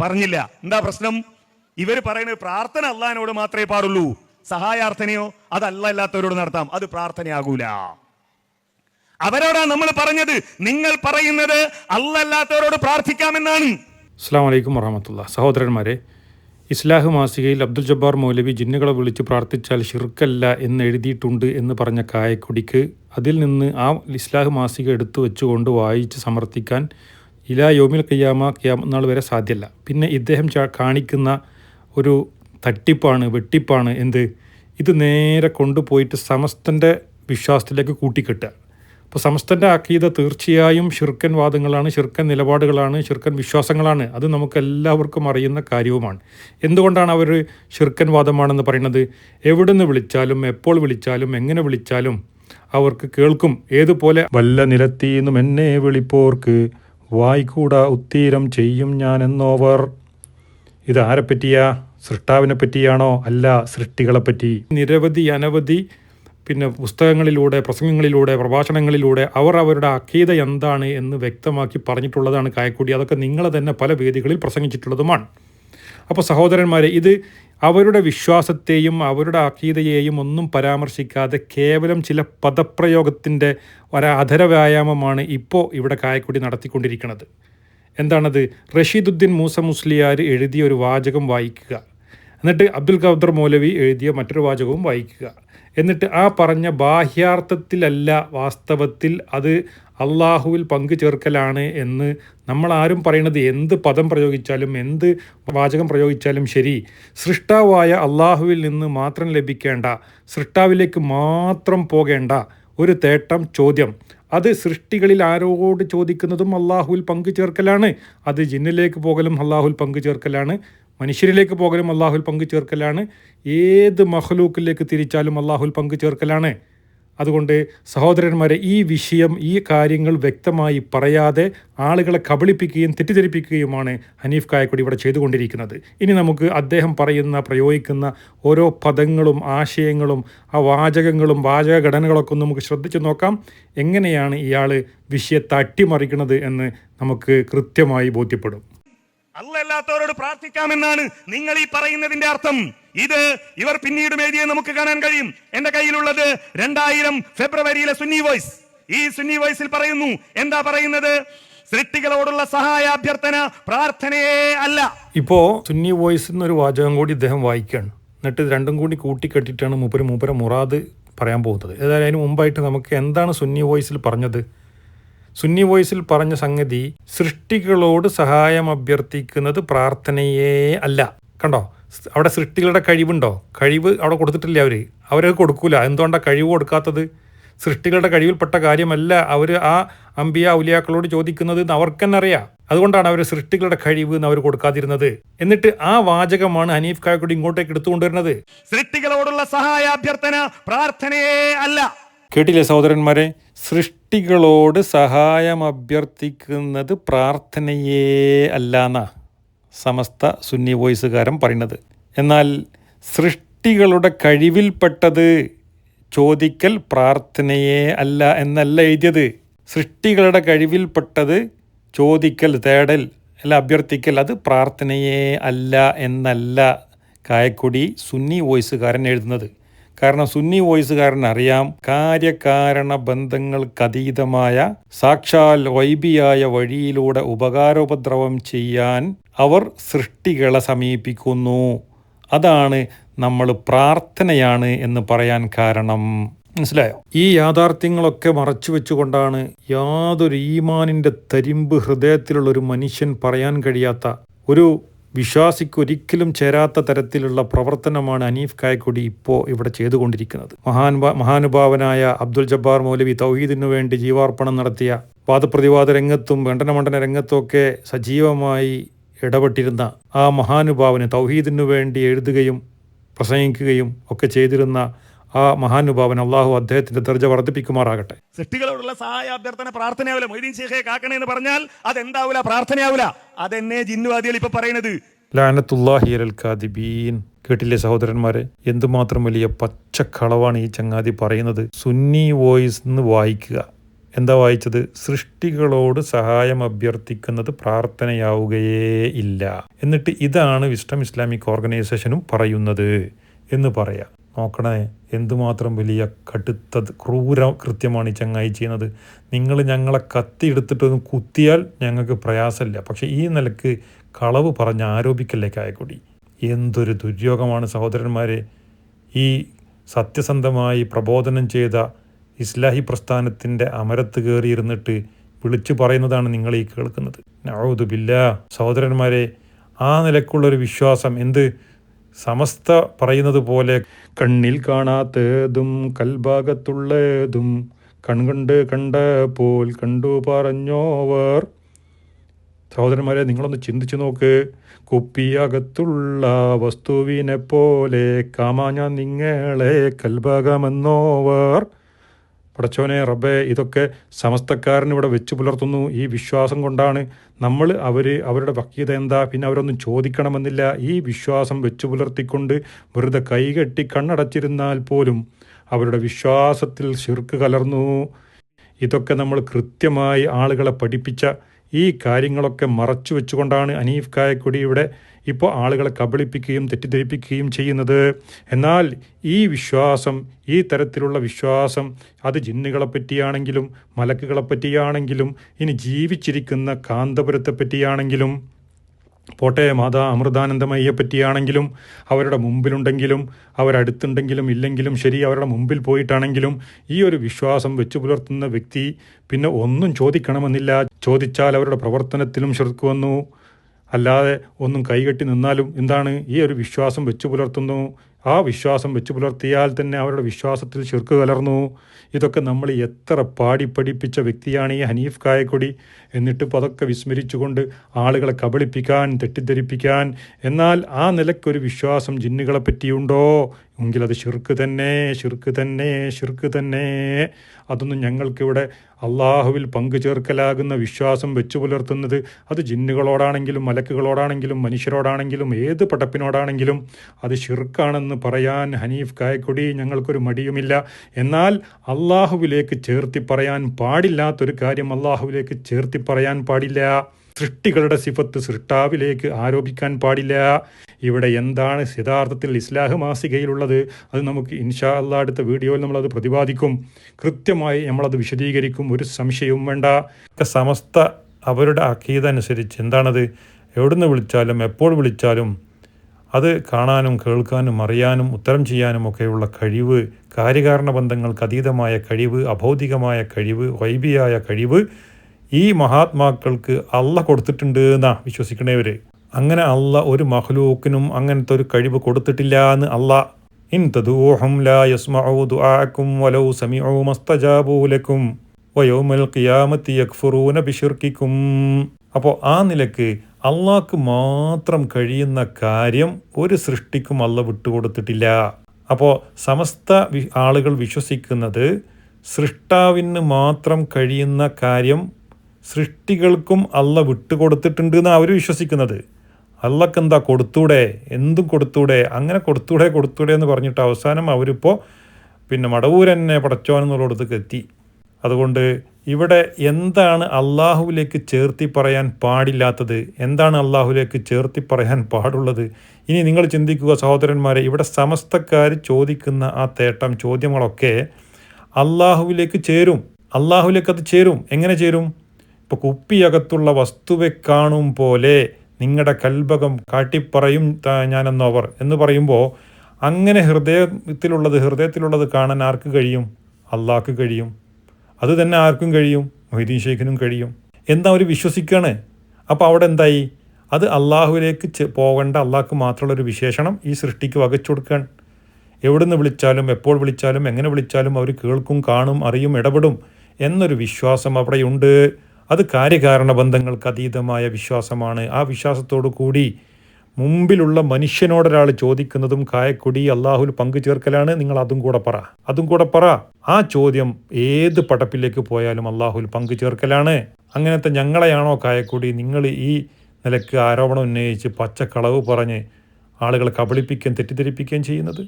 പറഞ്ഞില്ല. എന്താ പ്രശ്നം? ഇവർ പറയുന്നത് പ്രാർത്ഥന അള്ളഹാനോട് മാത്രമേ പാടുള്ളൂ. സഹായാർത്ഥനയോ അത് അല്ല അല്ലാത്തവരോട് നടത്താം. അത് പ്രാർത്ഥനയാകൂല. അവരോടാ നമ്മൾ പറഞ്ഞത്. നിങ്ങൾ പറയുന്നത് അല്ലല്ലാത്തവരോട് പ്രാർത്ഥിക്കാമെന്നാണ്. അസ്സാം വലൈക്കും വറഹമത്തുള്ള സഹോദരന്മാരെ ഇസ്ലാഹ് മാസികയിൽ അബ്ദുൽ ജബ്ബാർ മൗലവി ജിന്നുകളെ വിളിച്ച് പ്രാർത്ഥിച്ചാൽ ഷിർക്കല്ല എന്ന് എഴുതിയിട്ടുണ്ട് എന്ന് പറഞ്ഞ കായക്കൊടിക്ക് അതിൽ നിന്ന് ആ ഇസ്ലാഹ് മാസിക എടുത്തു വെച്ചുകൊണ്ട് വായിച്ച് സമർത്ഥിക്കാൻ ഇലാ യോമിൽ കയ്യാമ കിയാമ നാൾ വരെ സാധ്യമല്ല പിന്നെ ഇദ്ദേഹം കാണിക്കുന്ന ഒരു തട്ടിപ്പാണ് വെട്ടിപ്പാണ് എന്ത്? ഇത് നേരെ കൊണ്ടുപോയിട്ട് സമസ്തന്റെ വിശ്വാസത്തിലേക്ക് കൂട്ടിക്കെട്ടുക. അപ്പോൾ സമസ്തന്റെ അക്കീത തീർച്ചയായും ഷിർക്കൻ വാദങ്ങളാണ് ഷിർക്കൻ നിലപാടുകളാണ് ഷിർക്കൻ വിശ്വാസങ്ങളാണ്. അത് നമുക്ക് എല്ലാവർക്കും അറിയുന്ന കാര്യവുമാണ്. എന്തുകൊണ്ടാണ് അവർ ഷിർക്കൻ വാദമാണെന്ന് പറയുന്നത്? എവിടുന്ന് വിളിച്ചാലും എപ്പോൾ വിളിച്ചാലും എങ്ങനെ വിളിച്ചാലും അവർക്ക് കേൾക്കും. ഏതുപോലെ വല്ല നിലത്തിന്നും എന്നെ വിളിപ്പോർക്ക് വായിക്കൂടാ ഉത്തീരം ചെയ്യും ഞാൻ എന്നോവർ ഇത് ആരെ പറ്റിയാ? സൃഷ്ടാവിനെ പറ്റിയാണോ? അല്ല സൃഷ്ടികളെപ്പറ്റി നിരവധി അനവധി പിന്നെ പുസ്തകങ്ങളിലൂടെ പ്രസംഗങ്ങളിലൂടെ പ്രഭാഷണങ്ങളിലൂടെ അവർ അവരുടെ അക്കീത എന്താണ് എന്ന് വ്യക്തമാക്കി പറഞ്ഞിട്ടുള്ളതാണ് കായക്കൂടി. അതൊക്കെ നിങ്ങളെ തന്നെ പല വേദികളിൽ പ്രസംഗിച്ചിട്ടുള്ളതുമാണ്. അപ്പോൾ സഹോദരന്മാരെ ഇത് അവരുടെ വിശ്വാസത്തെയും അവരുടെ അഖീതയെയും ഒന്നും പരാമർശിക്കാതെ കേവലം ചില പദപ്രയോഗത്തിന്റെ ഒരു അധര വ്യായാമമാണ് ഇപ്പോൾ ഇവിടെ കായക്കുടി നടത്തിക്കൊണ്ടിരിക്കുന്നത്. എന്താണത്? റഷീദുദ്ദീൻ മൂസ മുസ്ലിയാർ എഴുതിയ ഒരു വാചകം വായിക്കുക. എന്നിട്ട് അബ്ദുൽ ഖാദർ മൗലവി എഴുതിയ മറ്റൊരു വാചകവും വായിക്കുക. എന്നിട്ട് ആ പറഞ്ഞ ബാഹ്യാർത്ഥത്തിലല്ല വാസ്തവത്തിൽ അത് അള്ളാഹുവിൽ പങ്കു ചേർക്കലാണ് എന്ന് നമ്മൾ ആരും പറയുന്നത് എന്ത് പദം പ്രയോഗിച്ചാലും എന്ത് വാചകം പ്രയോഗിച്ചാലും ശരി. സൃഷ്ടാവായ അള്ളാഹുവിൽ നിന്ന് മാത്രം ലഭിക്കേണ്ട സൃഷ്ടാവിലേക്ക് മാത്രം പോകേണ്ട ഒരു തേട്ടം ചോദ്യം. അത് സൃഷ്ടികളിൽ ആരോട് ചോദിക്കുന്നതും അള്ളാഹുവിൽ പങ്കു ചേർക്കലാണ് അത് ജിന്നിലേക്ക് പോകലും അള്ളാഹുവിൽ പങ്കു ചേർക്കലാണ് മനുഷ്യരിലേക്ക് പോകലും അള്ളാഹുൽ പങ്കു ചേർക്കലാണ്. ഏത് മഹ്ലൂക്കിലേക്ക് തിരിച്ചാലും അള്ളാഹുൽ പങ്കു ചേർക്കലാണ്. അതുകൊണ്ട് സഹോദരന്മാരെ ഈ വിഷയം ഈ കാര്യങ്ങൾ വ്യക്തമായി പറയാതെ ആളുകളെ കബളിപ്പിക്കുകയും തെറ്റിദ്ധരിപ്പിക്കുകയുമാണ് ഹനീഫ് കായക്കൊടി ഇവിടെ ചെയ്തുകൊണ്ടിരിക്കുന്നത്. ഇനി നമുക്ക് അദ്ദേഹം പറയുന്ന പ്രയോഗിക്കുന്ന ഓരോ പദങ്ങളും ആശയങ്ങളും ആ വാചകങ്ങളും വാചക ഘടനകളൊക്കെ ഒന്ന് നമുക്ക് ശ്രദ്ധിച്ചു നോക്കാം. എങ്ങനെയാണ് ഇയാൾ വിഷയത്തെ അട്ടിമറിക്കുന്നത് എന്ന് നമുക്ക് കൃത്യമായി ബോധ്യപ്പെടും. അല്ലല്ലാത്തവരോട് പ്രാർത്ഥിക്കാമെന്നാണ് നിങ്ങൾ ഈ പറയുന്നതിന്റെ അർത്ഥം. ഇത് ഇവർ പിന്നീട് എഴുതിയത് നമുക്ക് കാണാൻ കഴിയും. എന്റെ കയ്യിലുള്ളത് രണ്ടായിരം ഫെബ്രുവരിയിലെ സുന്നി വോയ്സ്. ഈ സുന്നി വോയ്സിൽ പറയുന്നു എന്താ പറയുന്നത്? സൃഷ്ടികളോടുള്ള സഹായ അഭ്യർത്ഥന പ്രാർത്ഥനയേ അല്ല. ഇപ്പോ സുന്നി വോയിസ് എന്നൊരു വാചകം കൂടി ഇദ്ദേഹം വായിക്കുകയാണ്. എന്നിട്ട് രണ്ടും കൂടി കൂട്ടിക്കെട്ടിട്ടാണ് മൂപ്പര് മൂപ്പര മുറാദ് പറയാൻ പോകുന്നത്. ഏതായാലും അതിന് മുമ്പായിട്ട് നമുക്ക് എന്താണ് സുന്നി വോയിസിൽ പറഞ്ഞത്? സുന്നി വോയിസിൽ പറഞ്ഞ സംഗതി സൃഷ്ടികളോട് സഹായം അഭ്യർത്ഥിക്കുന്നത് പ്രാർത്ഥനയേ അല്ല. കണ്ടോ? അവിടെ സൃഷ്ടികളുടെ കഴിവുണ്ടോ? കഴിവ് അവിടെ കൊടുത്തിട്ടില്ല അവർ അവരത് കൊടുക്കൂല. എന്തുകൊണ്ടാണ് കഴിവ് കൊടുക്കാത്തത്? സൃഷ്ടികളുടെ കഴിവിൽപ്പെട്ട കാര്യമല്ല അവർ ആ അമ്പിയ ഔലിയാക്കളോട് ചോദിക്കുന്നത് എന്ന് അവർക്ക് തന്നെ അറിയാം. അതുകൊണ്ടാണ് അവർ സൃഷ്ടികളുടെ കഴിവ് എന്ന് അവർ കൊടുക്കാതിരുന്നത്. എന്നിട്ട് ആ വാചകമാണ് ഹനീഫ് കായക്കൂടി ഇങ്ങോട്ടേക്ക് എടുത്തുകൊണ്ടുവരുന്നത്. സൃഷ്ടികളോടുള്ള സഹായ അഭ്യർത്ഥന പ്രാർത്ഥനയേ അല്ല. കേട്ടില്ലേ സഹോദരന്മാരെ? സൃഷ്ടികളോട് സഹായം അഭ്യർത്ഥിക്കുന്നത് പ്രാർത്ഥനയേ അല്ലാന്നാ സമസ്ത സുന്നി വോയിസുകാരൻ പറയുന്നത്. എന്നാൽ സൃഷ്ടികളുടെ കഴിവിൽപ്പെട്ടത് ചോദിക്കൽ പ്രാർത്ഥനയേ അല്ല എന്നല്ല എഴുതിയത്. സൃഷ്ടികളുടെ കഴിവിൽപ്പെട്ടത് ചോദിക്കൽ തേടൽ അല്ല അഭ്യർത്ഥിക്കൽ അത് പ്രാർത്ഥനയേ അല്ല എന്നല്ല കായക്കൊടി സുന്നി വോയിസുകാരൻ എഴുതുന്നത്. കാരണം സുന്നി വോയിസുകാരൻ അറിയാം കാര്യകാരണ ബന്ധങ്ങൾക്കതീതമായ സാക്ഷാൽ വൈബിയായ വഴിയിലൂടെ ഉപകാരോപദ്രവം ചെയ്യാൻ അവർ സൃഷ്ടികളെ സമീപിക്കുന്നു. അതാണ് നമ്മൾ പ്രാർത്ഥനയാണ് എന്ന് പറയാൻ കാരണം. മനസ്സിലായോ? ഈ യാഥാർത്ഥ്യങ്ങളൊക്കെ മറച്ചു വെച്ചുകൊണ്ടാണ് യാതൊരു ഈമാനിന്റെ തരിമ്പ് ഹൃദയത്തിലുള്ള ഒരു മനുഷ്യൻ പറയാൻ കഴിയാത്ത ഒരു വിശ്വാസിക്ക് ഒരിക്കലും ചേരാത്ത തരത്തിലുള്ള പ്രവർത്തനമാണ് അനീഫ് കായക്കൊടി ഇപ്പോൾ ഇവിടെ ചെയ്തുകൊണ്ടിരിക്കുന്നത്. മഹാൻ മഹാനുഭാവനായ അബ്ദുൽ ജബ്ബാർ മൗലവി തൗഹീദിനു വേണ്ടി ജീവാർപ്പണം നടത്തിയ വാദപ്രതിവാദ രംഗത്തും വേണ്ടനമണ്ഡന രംഗത്തുമൊക്കെ സജീവമായി ഇടപെട്ടിരുന്ന ആ മഹാനുഭാവന് തൗഹീദിനു വേണ്ടി എഴുതുകയും പ്രസംഗിക്കുകയും ഒക്കെ ചെയ്തിരുന്ന ആ മഹാനുഭാവൻ അള്ളാഹു അദ്ദേഹത്തിന്റെ ദർജ വർദ്ധിപ്പിക്കുമാറാകട്ടെ. സൃഷ്ടികളോടുള്ള സഹായ അഭ്യർത്ഥന പ്രാർത്ഥനയാവില്ല. മൊയ്തീൻ ശേഖയെ കാക്കണേ എന്ന് പറഞ്ഞാൽ അതെന്താവൂല പ്രാർത്ഥനയാവില്ല. അതെന്നെ ജിന്നുവാദികൾ ഇപ്പൊ പറയുന്നത്. ലാനത്തുല്ലാഹി അലൽ കാദിബീൻ. കേട്ടില്ലേ സഹോദരന്മാരെ? എന്തുമാത്രം വലിയ പച്ചക്കളവാണ് ഈ ചങ്ങാതി പറയുന്നത്. സുന്നി വോയിസ് എന്ന് വായിക്കുക. എന്താ വായിച്ചത്? സൃഷ്ടികളോട് സഹായം അഭ്യർത്ഥിക്കുന്നത് പ്രാർത്ഥനയാവുകയേ ഇല്ല. എന്നിട്ട് ഇതാണ് വിസ്റ്റം ഇസ്ലാമിക് ഓർഗനൈസേഷനും പറയുന്നത് എന്ന് പറയാം. നോക്കണേ എന്തുമാത്രം വലിയ കടുത്ത ക്രൂര കൃത്യമാണ് ഈ ചങ്ങായി ചെയ്യുന്നത്. നിങ്ങൾ ഞങ്ങളെ കത്തി എടുത്തിട്ടൊന്ന് കുത്തിയാൽ ഞങ്ങൾക്ക് പ്രയാസമില്ല. പക്ഷേ ഈ നിലയ്ക്ക് കളവ് പറഞ്ഞ് ആരോപിക്കല്ലേ കായക്കൊടി? എന്തൊരു ദുര്യോഗമാണ് സഹോദരന്മാരെ. ഈ സത്യസന്ധമായി പ്രബോധനം ചെയ്ത ഇസ്ലാഹി പ്രസ്ഥാനത്തിന്റെ അമരത്ത് കയറിയിരുന്നിട്ട് വിളിച്ചു പറയുന്നതാണ് നിങ്ങൾ ഈ കേൾക്കുന്നത്. നൗദുബില്ല. സഹോദരന്മാരെ ആ നിലക്കുള്ളൊരു വിശ്വാസം എന്ത്? സമസ്ത പറയുന്നത് പോലെ കണ്ണിൽ കാണാത്തതും കൽഭാഗത്തുള്ളതും കൺകണ്ട് കണ്ട പോൽ കണ്ടു പറഞ്ഞോവർ. സഹോദരന്മാരെ നിങ്ങളൊന്ന് ചിന്തിച്ചു നോക്ക്. കുപ്പിയകത്തുള്ള വസ്തുവിനെ പോലെ കാമാ ഞാൻ നിങ്ങളെ കൽഭാഗമെന്നോവർ. പടച്ചോനെ റബ്ബെ ഇതൊക്കെ സമസ്തക്കാരന് ഇവിടെ വെച്ച് പുലർത്തുന്നു. ഈ വിശ്വാസം കൊണ്ടാണ് നമ്മൾ അവർ അവരുടെ വക്യത എന്താ? പിന്നെ അവരൊന്നും ചോദിക്കണമെന്നില്ല. ഈ വിശ്വാസം വെച്ചു പുലർത്തിക്കൊണ്ട് വെറുതെ കൈകെട്ടി കണ്ണടച്ചിരുന്നാൽ പോലും അവരുടെ വിശ്വാസത്തിൽ ശിർക്ക് കലർന്നു. ഇതൊക്കെ നമ്മൾ കൃത്യമായി ആളുകളെ പഠിപ്പിച്ച ഈ കാര്യങ്ങളൊക്കെ മറച്ചു വെച്ചുകൊണ്ടാണ് അനീഫ് കായക്കൊടി ഇവിടെ ഇപ്പോൾ ആളുകളെ കബളിപ്പിക്കുകയും തെറ്റിദ്ധരിപ്പിക്കുകയും ചെയ്യുന്നത്. എന്നാൽ ഈ വിശ്വാസം ഈ തരത്തിലുള്ള വിശ്വാസം അത് ജിന്നുകളെ പറ്റിയാണെങ്കിലും മലക്കുകളെ പറ്റിയാണെങ്കിലും ഇനി ജീവിച്ചിരിക്കുന്ന കാന്തപുരത്തെ പറ്റിയാണെങ്കിലും പോട്ടെ മാതാ അമൃതാനന്ദമയ്യെ പറ്റിയാണെങ്കിലും അവരുടെ മുമ്പിലുണ്ടെങ്കിലും അവരടുത്തുണ്ടെങ്കിലും ഇല്ലെങ്കിലും ശരി അവരുടെ മുമ്പിൽ പോയിട്ടാണെങ്കിലും ഈ ഒരു വിശ്വാസം വെച്ചു പുലർത്തുന്ന വ്യക്തി പിന്നെ ഒന്നും ചോദിക്കണമെന്നില്ല. ചോദിച്ചാൽ അവരുടെ പ്രവർത്തനത്തിലും ശ്രദ്ധ വന്നു. അല്ലാതെ ഒന്നും കൈകെട്ടി നിന്നാലും എന്താണ് ഈ ഒരു വിശ്വാസം വെച്ചു പുലർത്തുന്നു? ആ വിശ്വാസം വെച്ചു പുലർത്തിയാൽ തന്നെ അവരുടെ വിശ്വാസത്തിൽ ശിർക്ക് കലർന്നു. ഇതൊക്കെ നമ്മൾ എത്ര പാടി പഠിപ്പിച്ച വ്യക്തിയാണ് ഈ ഹനീഫ് കായക്കൊടി. എന്നിട്ട് ഇപ്പോൾ അതൊക്കെ വിസ്മരിച്ചുകൊണ്ട് ആളുകളെ കബളിപ്പിക്കാൻ തെറ്റിദ്ധരിപ്പിക്കാൻ. എന്നാൽ ആ നിലയ്ക്കൊരു വിശ്വാസം ജിന്നുകളെ പറ്റിയുണ്ടോ? എങ്കിൽ അത് ഷിർക്ക് തന്നെ ഷിർക്ക് തന്നെ ഷിർക്ക് തന്നെ. അതൊന്നും ഞങ്ങൾക്കിവിടെ അള്ളാഹുവിൽ പങ്കു ചേർക്കലാകുന്ന വിശ്വാസം വെച്ചു പുലർത്തുന്നത് അത് ജിന്നുകളോടാണെങ്കിലും മലക്കുകളോടാണെങ്കിലും മനുഷ്യരോടാണെങ്കിലും ഏത് പടപ്പിനോടാണെങ്കിലും അത് ഷിർക്കാണെന്ന് പറയാൻ ഹനീഫ് കായക്കൊടി ഞങ്ങൾക്കൊരു മടിയുമില്ല. എന്നാൽ അള്ളാഹുവിലേക്ക് ചേർത്തി പറയാൻ പാടില്ലാത്തൊരു കാര്യം അള്ളാഹുവിലേക്ക് ചേർത്തി പറയാൻ പാടില്ല. സൃഷ്ടികളുടെ സിഫത്ത് സൃഷ്ടാവിലേക്ക് ആരോപിക്കാൻ പാടില്ല. ഇവിടെ എന്താണ് യഥാർത്ഥത്തിൽ ഇസ്ലാഹ് മാസികയിലുള്ളത്? അത് നമുക്ക് ഇൻഷാ അല്ലാ അടുത്ത വീഡിയോയിൽ നമ്മളത് പ്രതിപാദിക്കും. കൃത്യമായി നമ്മളത് വിശദീകരിക്കും. ഒരു സംശയവും വേണ്ട. സമസ്ത അവരുടെ അക്കീത അനുസരിച്ച് എന്താണത്? എവിടുന്ന് വിളിച്ചാലും എപ്പോൾ വിളിച്ചാലും അത് കാണാനും കേൾക്കാനും അറിയാനും ഉത്തരം ചെയ്യാനും ഒക്കെയുള്ള കഴിവ് കാര്യകാരണ ബന്ധങ്ങൾക്ക് അതീതമായ കഴിവ് അഭൗതികമായ കഴിവ് വൈബിയായ കഴിവ് ഈ മഹാത്മാക്കൾക്ക് അല്ല കൊടുത്തിട്ടുണ്ട് എന്നാ വിശ്വസിക്കണേവർ അങ്ങനെ അല്ല ഒരു മഹ്ലൂക്കിനും അങ്ങനത്തെ ഒരു കഴിവ് കൊടുത്തിട്ടില്ല എന്ന് അല്ല. ഇൻ തദൂഹം ലാ യസ്മഉ ദുആക്കും വയൗമൽ ഖിയാമത്തി യക്ഫുറൂന ബിശിർക്കിക്കും അപ്പോൾ ആ നിലയ്ക്ക് അള്ളാഹ്ക്ക് മാത്രം കഴിയുന്ന കാര്യം ഒരു സൃഷ്ടിക്കും അല്ല വിട്ടുകൊടുത്തിട്ടില്ല. അപ്പോൾ സമസ്ത ആളുകൾ വിശ്വസിക്കുന്നത് സൃഷ്ടാവിന് മാത്രം കഴിയുന്ന കാര്യം സൃഷ്ടികൾക്കും അല്ല വിട്ടുകൊടുത്തിട്ടുണ്ട് എന്നാണ് അവർ വിശ്വസിക്കുന്നത്. അള്ളക്ക് എന്താ കൊടുത്തൂടെ? എന്തും കൊടുത്തൂടെ? അങ്ങനെ കൊടുത്തൂടെ കൊടുത്തൂടെ എന്ന് പറഞ്ഞിട്ട് അവസാനം അവരിപ്പോൾ പിന്നെ മടവൂരെന്നെ പടച്ചോനെന്നുള്ളിടത്തേക്ക് എത്തി. അതുകൊണ്ട് ഇവിടെ എന്താണ് അള്ളാഹുവിലേക്ക് ചേർത്തി പറയാൻ പാടില്ലാത്തത്? എന്താണ് അള്ളാഹുവിലേക്ക് ചേർത്തി പറയാൻ പാടുള്ളത്? ഇനി നിങ്ങൾ ചിന്തിക്കുക സഹോദരന്മാരെ ഇവിടെ സമസ്തക്കാർ ചോദിക്കുന്ന ആ തേട്ടം ചോദ്യങ്ങളൊക്കെ അള്ളാഹുവിലേക്ക് ചേരും. അള്ളാഹുവിലേക്ക് അത് ചേരും. എങ്ങനെ ചേരും? ഇപ്പോൾ കുപ്പിയകത്തുള്ള വസ്തുവെ കാണും പോലെ നിങ്ങളുടെ കൽഭകം കാട്ടിപ്പറയും ഞാനെന്നോവർ എന്ന് പറയുമ്പോൾ അങ്ങനെ ഹൃദയത്തിലുള്ളത് ഹൃദയത്തിലുള്ളത് കാണാൻ ആർക്ക് കഴിയും? അള്ളാഹ്ക്ക് കഴിയും. അത് തന്നെ ആർക്കും കഴിയും മൊഹീദ്ദീൻ ഷെയ്ഖിനും കഴിയും. എന്താ അവർ വിശ്വസിക്കുകയാണ് അപ്പോൾ അവിടെ എന്തായി? അത് അള്ളാഹുവിലേക്ക് പോകേണ്ട അള്ളാഹ്ക്ക് മാത്രമുള്ള ഒരു വിശേഷണം ഈ സൃഷ്ടിക്ക് വകച്ചു കൊടുക്കാൻ. എവിടുന്ന് വിളിച്ചാലും എപ്പോൾ വിളിച്ചാലും എങ്ങനെ വിളിച്ചാലും അവർ കേൾക്കും കാണും അറിയും ഇടപെടും എന്നൊരു വിശ്വാസം അവിടെയുണ്ട്. അത് കാര്യകാരണ ബന്ധങ്ങൾക്ക് അതീതമായ വിശ്വാസമാണ്. ആ വിശ്വാസത്തോടു കൂടി മുമ്പിലുള്ള മനുഷ്യനോടൊരാൾ ചോദിക്കുന്നതും കായക്കൊടി അള്ളാഹുൽ പങ്കു ചേർക്കലാണ്. നിങ്ങൾ അതും കൂടെ പറ. അതും കൂടെ പറ. ആ ചോദ്യം ഏത് പടപ്പിലേക്ക് പോയാലും അള്ളാഹുൽ പങ്കു ചേർക്കലാണ്. അങ്ങനത്തെ ഞങ്ങളെയാണോ കായക്കൊടി? നിങ്ങൾ ഈ നിലയ്ക്ക് ആരോപണം ഉന്നയിച്ച് പച്ചക്കളവ് പറഞ്ഞ് ആളുകളെ കബളിപ്പിക്കുകയും തെറ്റിദ്ധരിപ്പിക്കുകയും ചെയ്യുന്നത്?